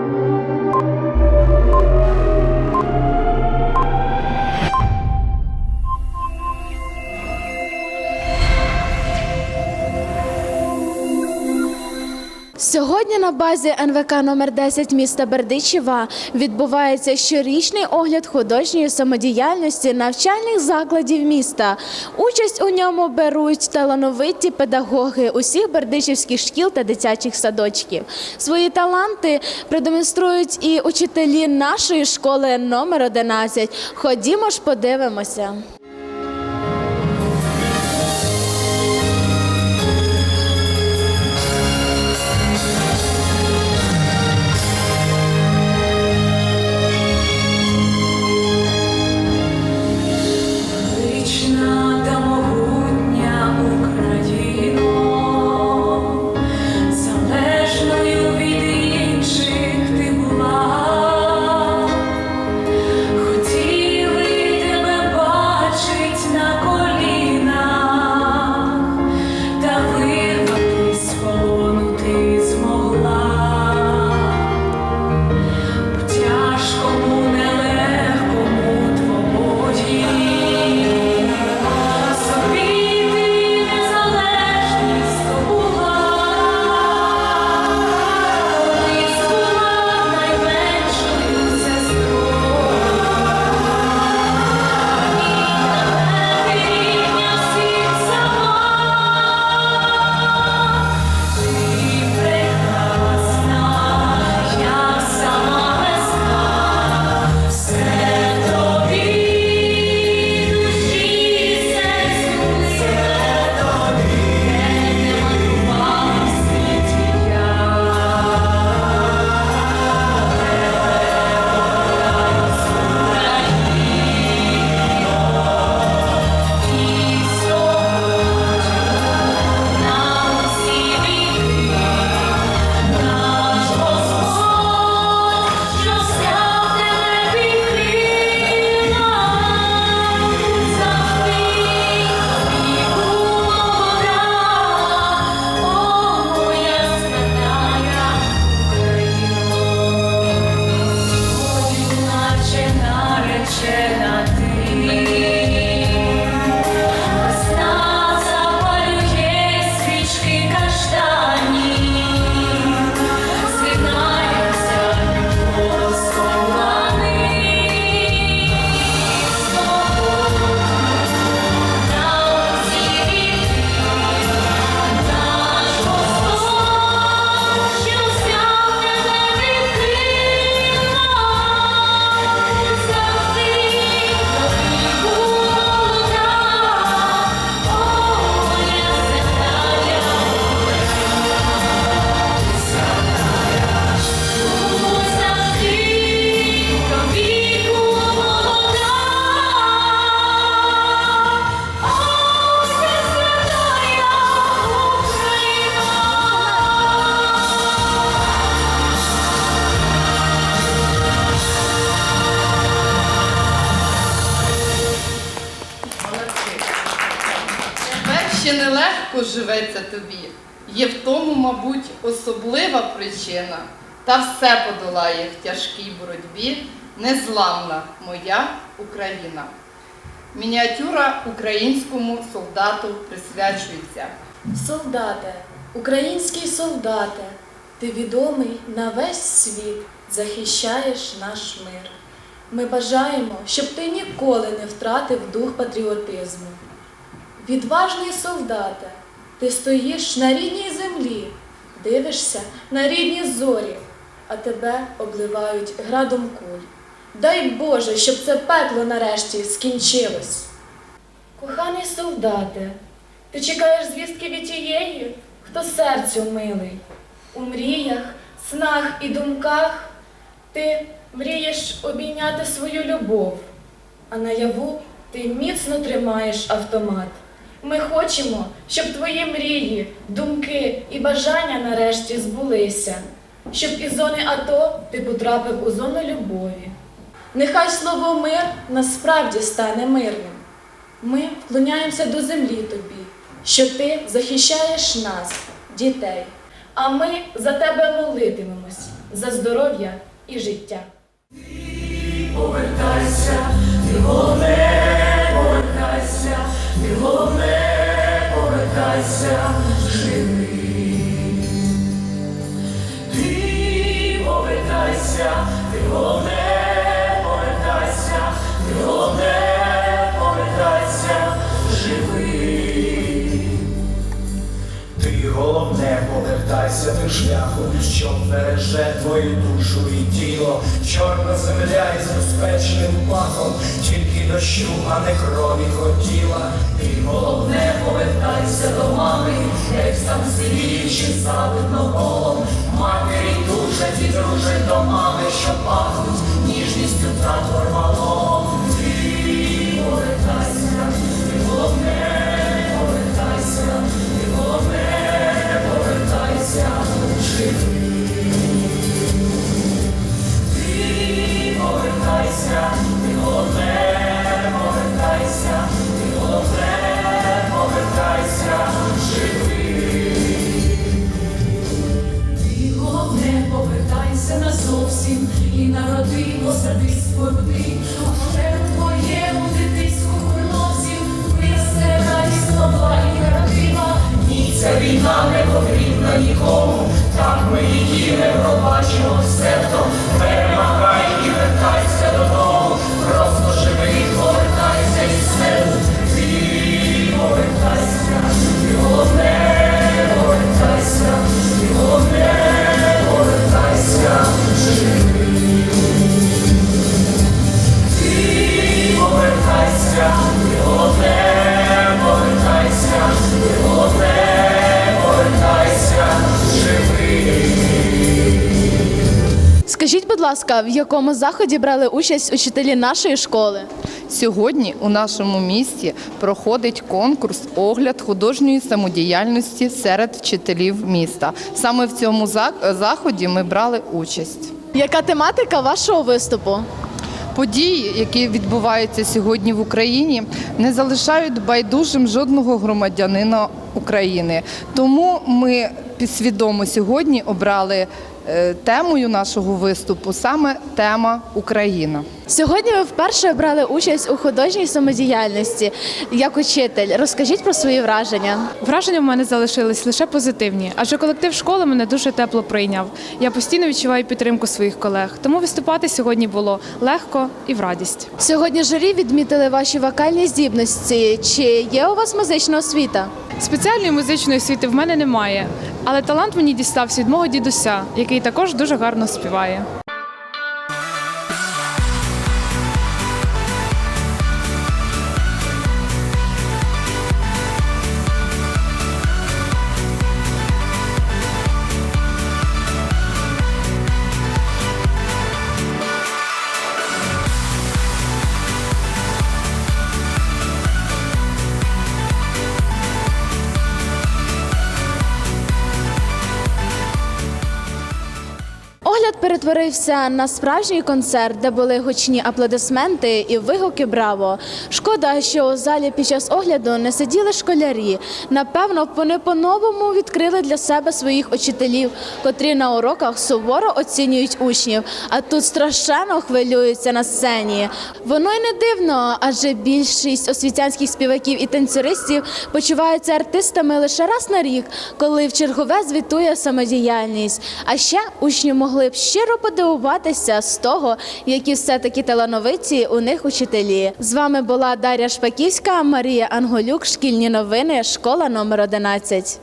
Сьогодні на базі НВК номер 10 міста Бердичева відбувається щорічний огляд художньої самодіяльності навчальних закладів міста. Участь у ньому беруть талановиті педагоги усіх бердичівських шкіл та дитячих садочків. Свої таланти продемонструють і учителі нашої школи номер 11. Ходімо ж подивимося. Ще нелегко живеться тобі. Є в тому, мабуть, особлива причина. Та все подолає в тяжкій боротьбі незламна моя Україна. Мініатюра українському солдату присвячується. Солдате, український солдате, ти відомий на весь світ, захищаєш наш мир. Ми бажаємо, щоб ти ніколи не втратив дух патріотизму. Відважний солдате, ти стоїш на рідній землі, дивишся на рідні зорі, а тебе обливають градом куль. Дай Боже, щоб це пекло нарешті скінчилось. Коханий солдате, ти чекаєш звістки від тієї, хто серцю милий. У мріях, снах і думках ти мрієш обійняти свою любов, а наяву ти міцно тримаєш автомат. Ми хочемо, щоб твої мрії, думки і бажання нарешті збулися, щоб із зони АТО ти потрапив у зону любові. Нехай слово мир насправді стане мирним. Ми вклоняємося до землі тобі, що ти захищаєш нас, дітей, а ми за тебе молитимемось. за здоров'я і життя. Ти головне повертайся повертайся живий. Тим шляхом, що береже твою душу і тіло, чорна земля із безпечним пахом, тільки дощу, а не крові хотіла. Ти головне повертайся до мами, як сам сивіючи завидно колом. Матері дужать і дружать до мами, що пахнуть ніжністю та формалом. Назовсім і народи посади спорти, Скажіть, будь ласка, в якому заході брали участь учителі нашої школи? Сьогодні у нашому місті проходить конкурс огляд художньої самодіяльності серед вчителів міста. Саме в цьому заході ми брали участь. Яка тематика вашого виступу? Події, які відбуваються сьогодні в Україні, не залишають байдужим жодного громадянина України. Тому ми підсвідомо сьогодні обрали темою нашого виступу саме тема Україна. Сьогодні ви вперше брали участь у художній самодіяльності як учитель. Розкажіть про свої враження. Враження в мене залишились лише позитивні, адже колектив школи мене дуже тепло прийняв. Я постійно відчуваю підтримку своїх колег, тому виступати сьогодні було легко і в радість. Сьогодні журі відмітили ваші вокальні здібності. Чи є у вас музична освіта? Спеціальної музичної освіти в мене немає, але талант мені дістався від мого дідуся, який також дуже гарно співає. Перетворився на справжній концерт, де були гучні аплодисменти і вигуки Браво. Шкода, що у залі під час огляду не сиділи школярі. Напевно, вони по-новому відкрили для себе своїх учителів, котрі на уроках суворо оцінюють учнів, а тут страшенно хвилюються на сцені. Воно й не дивно, адже більшість освітянських співаків і танцюристів почуваються артистами лише раз на рік, коли в чергове звітує самодіяльність. А ще учні могли б щиро подивуватися з того, які все-таки талановиті у них учителі. З вами була Дар'я Шпаківська, Марія Анголюк, шкільні новини, школа номер 11.